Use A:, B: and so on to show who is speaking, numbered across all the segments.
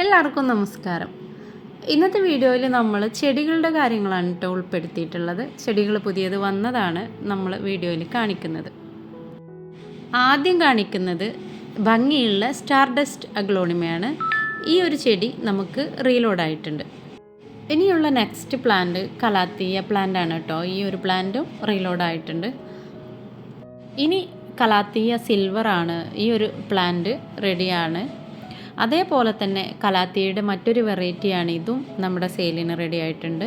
A: എല്ലാവർക്കും നമസ്കാരം. ഇന്നത്തെ വീഡിയോയിൽ നമ്മൾ ചെടികളുടെ കാര്യങ്ങളാണ് കേട്ടോ ഉൾപ്പെടുത്തിയിട്ടുള്ളത്. ചെടികൾ പുതിയത് വന്നതാണ് നമ്മൾ വീഡിയോയിൽ കാണിക്കുന്നത്. ആദ്യം കാണിക്കുന്നത് ഭംഗിയുള്ള സ്റ്റാർഡസ്റ്റ് അഗ്ലോണിമയാണ്. ഈ ഒരു ചെടി നമുക്ക് റീലോഡായിട്ടുണ്ട് ഇനിയുള്ള നെക്സ്റ്റ് പ്ലാന്റ് കലാത്തിയ പ്ലാന്റ് ആണ് കേട്ടോ ഈ ഒരു പ്ലാന്റും റീലോഡായിട്ടുണ്ട് ഇനി കലാത്തിയ സിൽവർ ആണ് ഈ ഒരു പ്ലാന്റ് റെഡിയാണ്. അതേപോലെ തന്നെ കലാത്തിയയുടെ മറ്റൊരു വെറൈറ്റിയാണ് ഇതും നമ്മുടെ സെയിലിന് റെഡി ആയിട്ടുണ്ട്.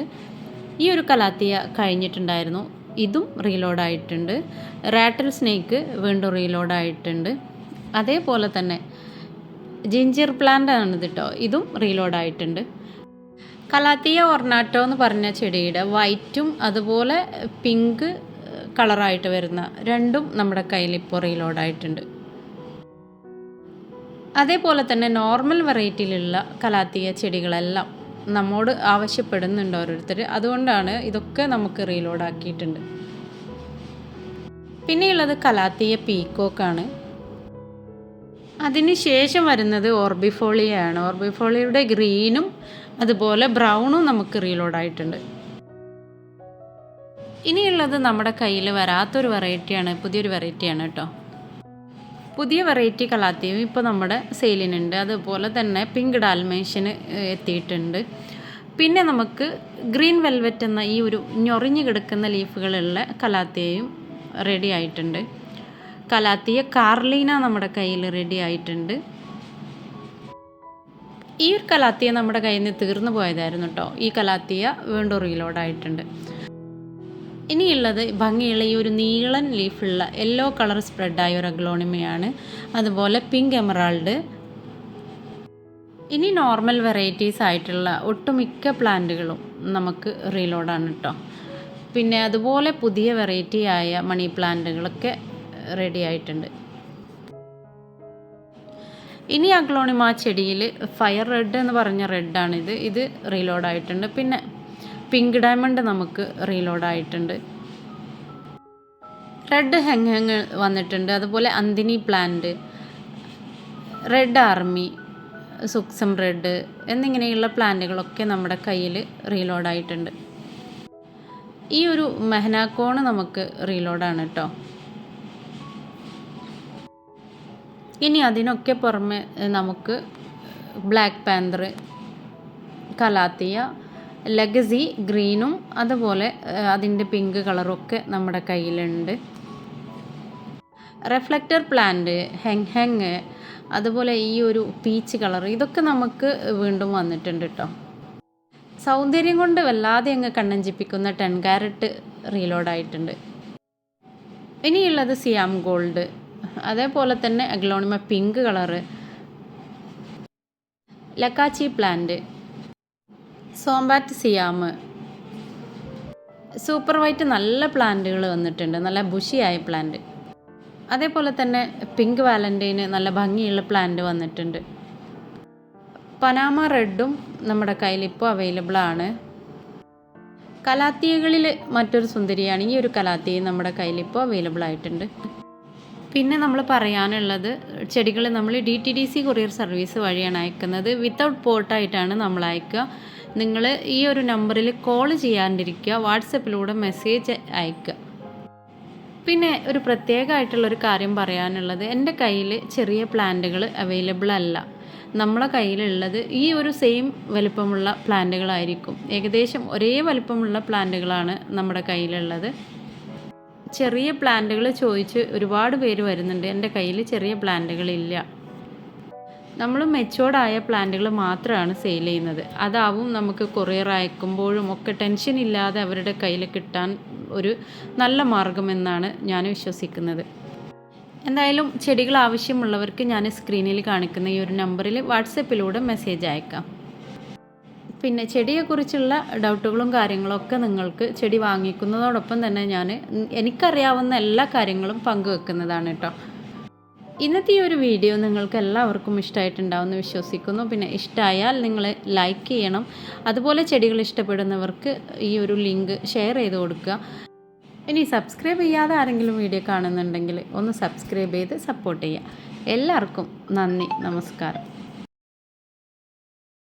A: ഈ ഒരു കലാത്തിയ കഴിഞ്ഞിട്ടുണ്ടായിരുന്നു. ഇതും റീലോഡായിട്ടുണ്ട് റാറ്റൽ സ്നേക്ക് വീണ്ടും റീലോഡായിട്ടുണ്ട് അതേപോലെ തന്നെ ജിഞ്ചർ പ്ലാന്റ് ആണ് കേട്ടോ ഇതും റീലോഡായിട്ടുണ്ട് കലാത്തിയ ഒർണാട്ടോ എന്ന് പറഞ്ഞ ചെടിയുടെ വൈറ്റും അതുപോലെ പിങ്ക് കളറായിട്ട് വരുന്ന രണ്ടും നമ്മുടെ കയ്യിൽ ഇപ്പോൾ റീലോഡായിട്ടുണ്ട് അതേപോലെ തന്നെ നോർമൽ വെറൈറ്റിയിലുള്ള കലാത്തിയ ചെടികളെല്ലാം നമ്മോട് ആവശ്യപ്പെടുന്നുണ്ട് ഓരോരുത്തർ. അതുകൊണ്ടാണ് ഇതൊക്കെ നമുക്ക് റീലോഡ് ആക്കിയിട്ടുണ്ട് പിന്നെയുള്ളത് കലാത്തിയ പീക്കോക്കാണ്. അതിന് ശേഷം വരുന്നത് ഓർബിഫോളിയാണ് ഓർബിഫോളിയുടെ ഗ്രീനും അതുപോലെ ബ്രൗണും നമുക്ക് റീലോഡ് ആയിട്ടുണ്ട് ഇനിയുള്ളത് നമ്മുടെ കയ്യിൽ വരാത്തൊരു വെറൈറ്റിയാണ് പുതിയൊരു വെറൈറ്റിയാണ് കേട്ടോ. പുതിയ വെറൈറ്റി കലാത്തിയും ഇപ്പോൾ നമ്മുടെ സെയിലിനുണ്ട്. അതുപോലെ തന്നെ പിങ്ക് ഡാൽമേഷന് എത്തിയിട്ടുണ്ട്. പിന്നെ നമുക്ക് ഗ്രീൻ വെൽവെറ്റ് എന്ന ഈ ഒരു ഞൊറിഞ്ഞു കിടക്കുന്ന ലീഫുകളുള്ള കലാത്തിയയും റെഡി ആയിട്ടുണ്ട്. കലാത്തിയ കാർലീന നമ്മുടെ കയ്യിൽ റെഡി ആയിട്ടുണ്ട്. ഈ ഒരു കലാത്തിയ നമ്മുടെ കയ്യിൽ നിന്ന് തീർന്നു പോയതായിരുന്നു കേട്ടോ ഈ കലാത്തിയ വീണ്ടും റീലോഡായിട്ടുണ്ട് ഇനിയുള്ളത് ഭംഗിയുള്ള ഈ ഒരു നീളൻ ലീഫുള്ള യെല്ലോ കളർ സ്പ്രെഡായ ഒരു അഗ്ലോണിമയാണ്. അതുപോലെ പിങ്ക് എമറാൾഡ് ഇനി നോർമൽ വെറൈറ്റീസ് ആയിട്ടുള്ള ഒട്ടുമിക്ക പ്ലാന്റുകളും നമുക്ക് റീലോഡാണ് കേട്ടോ പിന്നെ അതുപോലെ പുതിയ വെറൈറ്റി ആയ മണി പ്ലാന്റുകളൊക്കെ റെഡി ആയിട്ടുണ്ട്. ഇനി അഗ്ലോണിമ ചെടിയിൽ ഫയർ റെഡ് എന്ന് പറഞ്ഞ റെഡാണിത് ഇത് റീലോഡ് ആയിട്ടുണ്ട്. പിന്നെ പിങ്ക് ഡയമണ്ട് നമുക്ക് റീലോഡ് ആയിട്ടുണ്ട് റെഡ് ഹെങ് ഹെങ് വന്നിട്ടുണ്ട്. അതുപോലെ അന്തിനി plant red army Suksom red എന്നിങ്ങനെയുള്ള പ്ലാന്റുകളൊക്കെ നമ്മുടെ കയ്യിൽ റീലോഡ് ആയിട്ടുണ്ട് ഈ ഒരു മെഹനാക്കോണ് നമുക്ക് റീലോഡാണ് കേട്ടോ ഇനി അതിനൊക്കെ പുറമെ നമുക്ക് ബ്ലാക്ക് പാന്തർ കലാത്തിയ ലെഗസി ഗ്രീനും അതുപോലെ അതിന്റെ പിങ്ക് കളറൊക്കെ നമ്മുടെ കയ്യിലുണ്ട്. റിഫ്ലക്റ്റർ പ്ലാന്റ് ഹെങ് ഹെങ് അതുപോലെ ഈ ഒരു പീച്ച് കളർ ഇതൊക്കെ നമുക്ക് വീണ്ടും വന്നിട്ടുണ്ട് കേട്ടോ സൗന്ദര്യം കൊണ്ട് വല്ലാതെ അങ്ങ് കണ്ണഞ്ചിപ്പിക്കുന്ന ടെൻ റീലോഡ് റീലോഡായിട്ടുണ്ട്. ഇനിയുള്ളത് സിയാം ഗോൾഡ് അതേപോലെ തന്നെ aglaonema pink colour. ലക്കാച്ചി plant Sombat Siam super white നല്ല പ്ലാന്റുകൾ വന്നിട്ടുണ്ട്. നല്ല ബുഷിയായ പ്ലാന്റ്. അതേപോലെ തന്നെ പിങ്ക് വാലന്റൈന് നല്ല ഭംഗിയുള്ള പ്ലാന്റ് വന്നിട്ടുണ്ട്. പനാമ റെഡും നമ്മുടെ കയ്യിൽ ഇപ്പോൾ അവൈലബിൾ ആണ്. കലാത്തിയകളിൽ മറ്റൊരു സുന്ദരിയാണ്. ഈ ഒരു കലാത്തിയ നമ്മുടെ കയ്യിൽ ഇപ്പോൾ അവൈലബിൾ ആയിട്ടുണ്ട്. പിന്നെ നമ്മൾ പറയാനുള്ളത് ചെടികൾ നമ്മൾ D T D C courier service വഴിയാണ് അയക്കുന്നത്. വിത്തൗട്ട് പോട്ടായിട്ടാണ് നമ്മൾ അയക്കുക. നിങ്ങൾ ഈ ഒരു നമ്പറിൽ കോൾ ചെയ്യാണ്ടിരിക്കുക വാട്സപ്പിലൂടെ മെസ്സേജ് അയക്കുക. പിന്നെ ഒരു പ്രത്യേകമായിട്ടുള്ളൊരു കാര്യം പറയാനുള്ളത് എന്റെ കയ്യിൽ ചെറിയ പ്ലാന്റുകൾ അവൈലബിൾ അല്ല. നമ്മളെ കയ്യിലുള്ളത് ഈ ഒരു സെയിം വലിപ്പമുള്ള പ്ലാന്റുകളായിരിക്കും. ഏകദേശം ഒരേ വലിപ്പമുള്ള പ്ലാന്റുകളാണ് നമ്മുടെ കയ്യിലുള്ളത്. ചെറിയ പ്ലാന്റുകൾ ചോദിച്ച് ഒരുപാട് പേര് വരുന്നുണ്ട് എന്റെ കയ്യിൽ ചെറിയ പ്ലാന്റുകളില്ല. നമ്മൾ മെച്ചോർഡായ പ്ലാന്റുകൾ മാത്രമാണ് സെയിൽ ചെയ്യുന്നത്. അതാവും നമുക്ക് കൊറിയർ അയക്കുമ്പോഴും ഒക്കെ ടെൻഷൻ ഇല്ലാതെ അവരുടെ കയ്യിൽ കിട്ടാൻ ഒരു നല്ല മാർഗമെന്നാണ് ഞാൻ വിശ്വസിക്കുന്നത്. എന്തായാലും ചെടികൾ ആവശ്യമുള്ളവർക്ക് ഞാൻ സ്ക്രീനിൽ കാണിക്കുന്ന ഈ ഒരു നമ്പറിൽ വാട്സപ്പിലൂടെ മെസ്സേജ് അയക്കാം. പിന്നെ ചെടിയെക്കുറിച്ചുള്ള ഡൗട്ടുകളും കാര്യങ്ങളൊക്കെ നിങ്ങൾക്ക് ചെടി വാങ്ങിക്കുന്നതോടൊപ്പം തന്നെ ഞാൻ എനിക്കറിയാവുന്ന എല്ലാ കാര്യങ്ങളും പങ്കുവെക്കുന്നതാണ് കേട്ടോ. ഇന്നത്തെ ഈ ഒരു വീഡിയോ നിങ്ങൾക്ക് എല്ലാവർക്കും ഇഷ്ടമായിട്ടുണ്ടാവുമെന്ന് വിശ്വസിക്കുന്നു. പിന്നെ ഇഷ്ടമായാൽ നിങ്ങൾ ലൈക്ക് ചെയ്യണം. അതുപോലെ ചെടികൾ ഇഷ്ടപ്പെടുന്നവർക്ക് ഈ ഒരു ലിങ്ക് ഷെയർ ചെയ്ത് കൊടുക്കുക. ഇനി സബ്സ്ക്രൈബ് ചെയ്യാതെ ആരെങ്കിലും വീഡിയോ കാണുന്നുണ്ടെങ്കിൽ ഒന്ന് സബ്സ്ക്രൈബ് ചെയ്ത് സപ്പോർട്ട് ചെയ്യുക. എല്ലാവർക്കും നന്ദി നമസ്കാരം.